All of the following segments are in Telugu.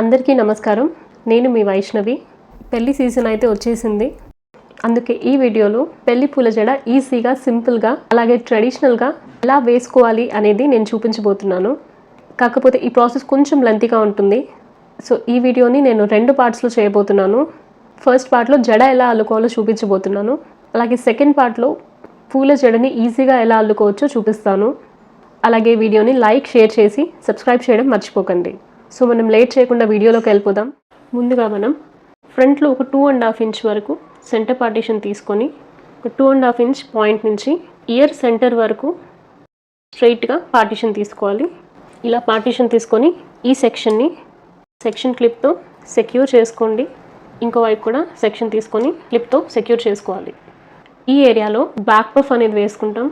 అందరికీ నమస్కారం. నేను మీ వైష్ణవి. పెళ్ళి సీజన్ అయితే వచ్చేసింది. అందుకే ఈ వీడియోలో పెళ్ళి పూల జడ ఈజీగా సింపుల్గా అలాగే ట్రెడిషనల్గా ఎలా వేసుకోవాలి అనేది నేను చూపించబోతున్నాను. కాకపోతే ఈ ప్రాసెస్ కొంచెం లెంతీగా ఉంటుంది. సో ఈ వీడియోని నేను రెండు పార్ట్స్లో చేయబోతున్నాను. ఫస్ట్ పార్ట్లో జడ ఎలా అల్లుకోవాలో చూపించబోతున్నాను. అలాగే సెకండ్ పార్ట్లో పూల జడని ఈజీగా ఎలా అల్లుకోవచ్చో చూపిస్తాను. అలాగే వీడియోని లైక్ షేర్ చేసి సబ్స్క్రైబ్ చేయడం మర్చిపోకండి. సో మనం లేట్ చేయకుండా వీడియోలోకి వెళ్ళిపోదాం. ముందుగా మనం ఫ్రంట్లో ఒక టూ అండ్ హాఫ్ ఇంచ్ వరకు సెంటర్ పార్టీషన్ తీసుకొని ఒక two and half inch point నుంచి ఇయర్ సెంటర్ వరకు స్ట్రైట్గా పార్టీషన్ తీసుకోవాలి. ఇలా పార్టీషన్ తీసుకొని ఈ సెక్షన్ని సెక్షన్ క్లిప్తో సెక్యూర్ చేసుకోండి. ఇంకో వైపు కూడా సెక్షన్ తీసుకొని క్లిప్తో సెక్యూర్ చేసుకోవాలి. ఈ ఏరియాలో బ్యాక్ పఫ్ అనేది వేసుకుంటాం.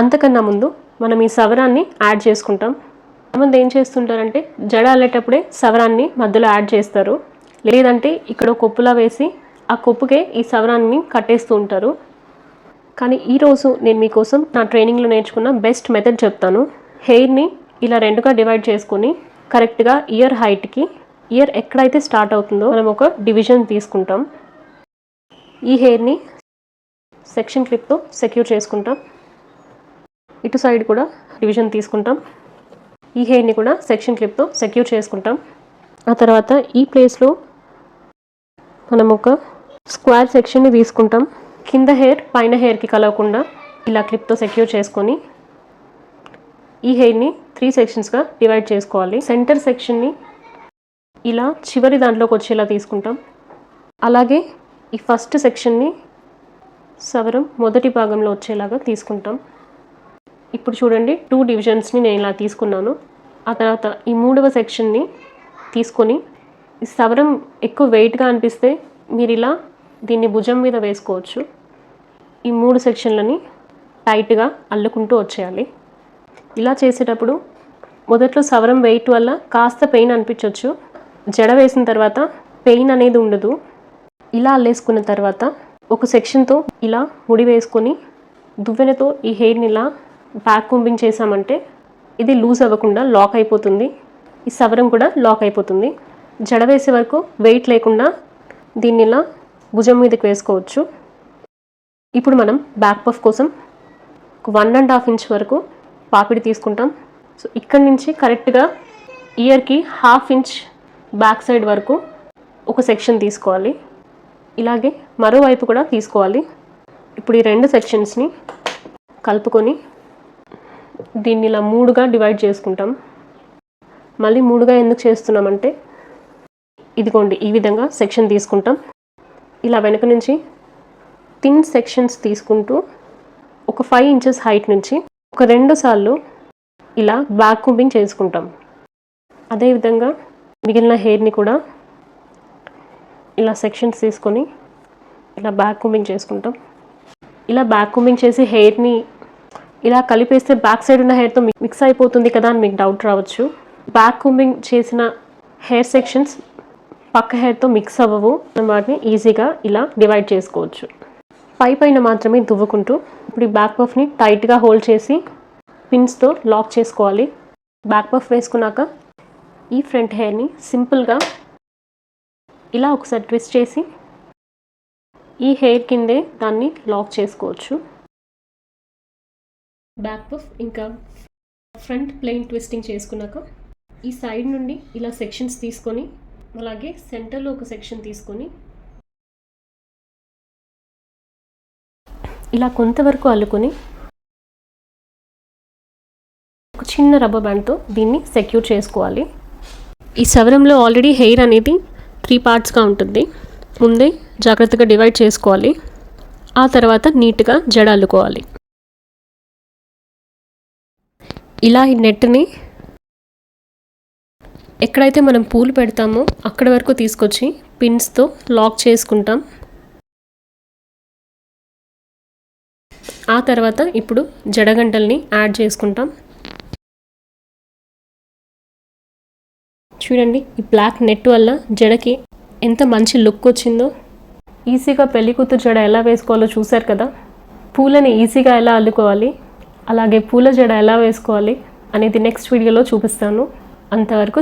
అంతకన్నా ముందు మనం ఈ సవరాన్ని యాడ్ చేసుకుంటాం. కొంతమంది ఏం చేస్తుంటారంటే జడ అల్లేటప్పుడే సవరాన్ని మధ్యలో యాడ్ చేస్తారు. లేదంటే ఇక్కడ కొప్పులా వేసి ఆ కొప్పుకే ఈ సవరాన్ని కట్టేస్తూ ఉంటారు. కానీ ఈరోజు నేను మీకోసం నా ట్రైనింగ్లో నేర్చుకున్న బెస్ట్ మెథడ్ చెప్తాను. హెయిర్ని ఇలా రెండుగా డివైడ్ చేసుకొని కరెక్ట్గా ఇయర్ హైట్కి ఇయర్ ఎక్కడైతే స్టార్ట్ అవుతుందో మనం ఒక డివిజన్ తీసుకుంటాం. ఈ హెయిర్ని సెక్షన్ క్లిప్తో సెక్యూర్ చేసుకుంటాం. ఇటు సైడ్ కూడా డివిజన్ తీసుకుంటాం. ఈ హెయిర్ని కూడా సెక్షన్ క్లిప్తో సెక్యూర్ చేసుకుంటాం. ఆ తర్వాత ఈ ప్లేస్లో మనం ఒక స్క్వేర్ సెక్షన్ని తీసుకుంటాం. కింద హెయిర్ పైన హెయిర్కి కలవకుండా ఇలా క్లిప్తో సెక్యూర్ చేసుకొని ఈ హెయిర్ని త్రీ సెక్షన్స్గా డివైడ్ చేసుకోవాలి. సెంటర్ సెక్షన్ని ఇలా చివరి దాంట్లోకి వచ్చేలా తీసుకుంటాం. అలాగే ఈ ఫస్ట్ సెక్షన్ని సవరం మొదటి భాగంలో వచ్చేలాగా తీసుకుంటాం. ఇప్పుడు చూడండి టూ డివిజన్స్ని నేను ఇలా తీసుకున్నాను. ఆ తర్వాత ఈ మూడవ సెక్షన్ని తీసుకొని సవరం ఎక్కువ వెయిట్గా అనిపిస్తే మీరు ఇలా దీన్ని భుజం మీద వేసుకోవచ్చు. ఈ మూడు సెక్షన్లని టైట్గా అల్లుకుంటూ వచ్చేయాలి. ఇలా చేసేటప్పుడు మొదట్లో సవరం వెయిట్ వల్ల కాస్త పెయిన్ అనిపించవచ్చు జడ వేసిన తర్వాత పెయిన్ అనేది ఉండదు. ఇలా అల్లేసుకున్న తర్వాత ఒక సెక్షన్తో ఇలా ముడి వేసుకొని దువ్వెనతో ఈ హెయిర్ని ఇలా బ్యాక్ కుంబింగ్ చేసామంటే ఇది లూజ్ అవ్వకుండా లాక్ అయిపోతుంది. ఈ సవరం కూడా లాక్ అయిపోతుంది. జడ వేసే వరకు వెయిట్ లేకుండా దీన్ని ఇలా భుజం మీదకి వేసుకోవచ్చు. ఇప్పుడు మనం బ్యాక్ పఫ్ కోసం వన్ అండ్ హాఫ్ ఇంచ్ వరకు పాపిడి తీసుకుంటాం. సో ఇక్కడి నుంచి కరెక్ట్గా ఇయర్కి హాఫ్ ఇంచ్ బ్యాక్ సైడ్ వరకు ఒక సెక్షన్ తీసుకోవాలి. ఇలాగే మరోవైపు కూడా తీసుకోవాలి. ఇప్పుడు ఈ రెండు సెక్షన్స్ని కలుపుకొని దీన్ని ఇలా మూడుగా డివైడ్ చేసుకుంటాం. మళ్ళీ మూడుగా ఎందుకు చేస్తున్నామంటే ఇదిగోండి ఈ విధంగా సెక్షన్ తీసుకుంటాం. ఇలా వెనక నుంచి థిన్ సెక్షన్స్ తీసుకుంటూ ఒక ఫైవ్ ఇంచెస్ హైట్ నుంచి ఒక రెండు సార్లు ఇలా బ్యాక్ కుంబింగ్ చేసుకుంటాం అదేవిధంగా మిగిలిన హెయిర్ని కూడా ఇలా సెక్షన్స్ తీసుకొని ఇలా బ్యాక్ కుంబింగ్ చేసుకుంటాం. ఇలా బ్యాక్ కుంబింగ్ చేసి హెయిర్ని ఇలా కలిపేస్తే బ్యాక్ సైడ్ ఉన్న హెయిర్తో మిక్స్ అయిపోతుంది కదా అని మీకు డౌట్ రావచ్చు. బ్యాక్ కుంబింగ్ చేసిన హెయిర్ సెక్షన్స్ పక్క హెయిర్తో మిక్స్ అవ్వవు. వాటిని ఈజీగా ఇలా డివైడ్ చేసుకోవచ్చు. పై పైన మాత్రమే దువ్వుకుంటూ ఇప్పుడు ఈ బ్యాక్ పఫ్ని టైట్గా హోల్డ్ చేసి పిన్స్తో లాక్ చేసుకోవాలి. బ్యాక్ పఫ్ వేసుకున్నాక ఈ ఫ్రంట్ హెయిర్ని సింపుల్గా ఇలా ఒకసారి ట్విస్ట్ చేసి ఈ హెయిర్ కిందే దాన్ని లాక్ చేసుకోవచ్చు. బ్యాక్ పఫ్ ఇంకా ఫ్రంట్ ప్లెయిన్ ట్విస్టింగ్ చేసుకున్నాక ఈ సైడ్ నుండి ఇలా సెక్షన్స్ తీసుకొని అలాగే సెంటర్లో ఒక సెక్షన్ తీసుకొని ఇలా కొంతవరకు అల్లుకొని ఒక చిన్న రబ్బర్ బ్యాండ్తో దీన్ని సెక్యూర్ చేసుకోవాలి. ఈ సవరంలో ఆల్రెడీ హెయిర్ అనేది త్రీ పార్ట్స్గా ఉంటుంది. ముందే జాగ్రత్తగా డివైడ్ చేసుకోవాలి. ఆ తర్వాత నీట్గా జడ అల్లుకోవాలి. ఇలా ఈ నెట్ని ఎక్కడైతే మనం పూలు పెడతామో అక్కడ వరకు తీసుకొచ్చి పిన్స్తో లాక్ చేసుకుంటాం. ఆ తర్వాత ఇప్పుడు జడగంటల్ని యాడ్ చేసుకుంటాం. చూడండి ఈ బ్లాక్ నెట్ వల్ల జడకి ఎంత మంచి లుక్ వచ్చిందో. ఈజీగా పెళ్ళి కూతురు జడ ఎలా వేసుకోవాలో చూశారు కదా? పూలని ఈజీగా ఎలా అల్లుకోవాలి? అలాగే పూల జడ ఎలా వేసుకోవాలి అనేది నెక్స్ట్ వీడియోలో చూపిస్తాను. అంతవరకు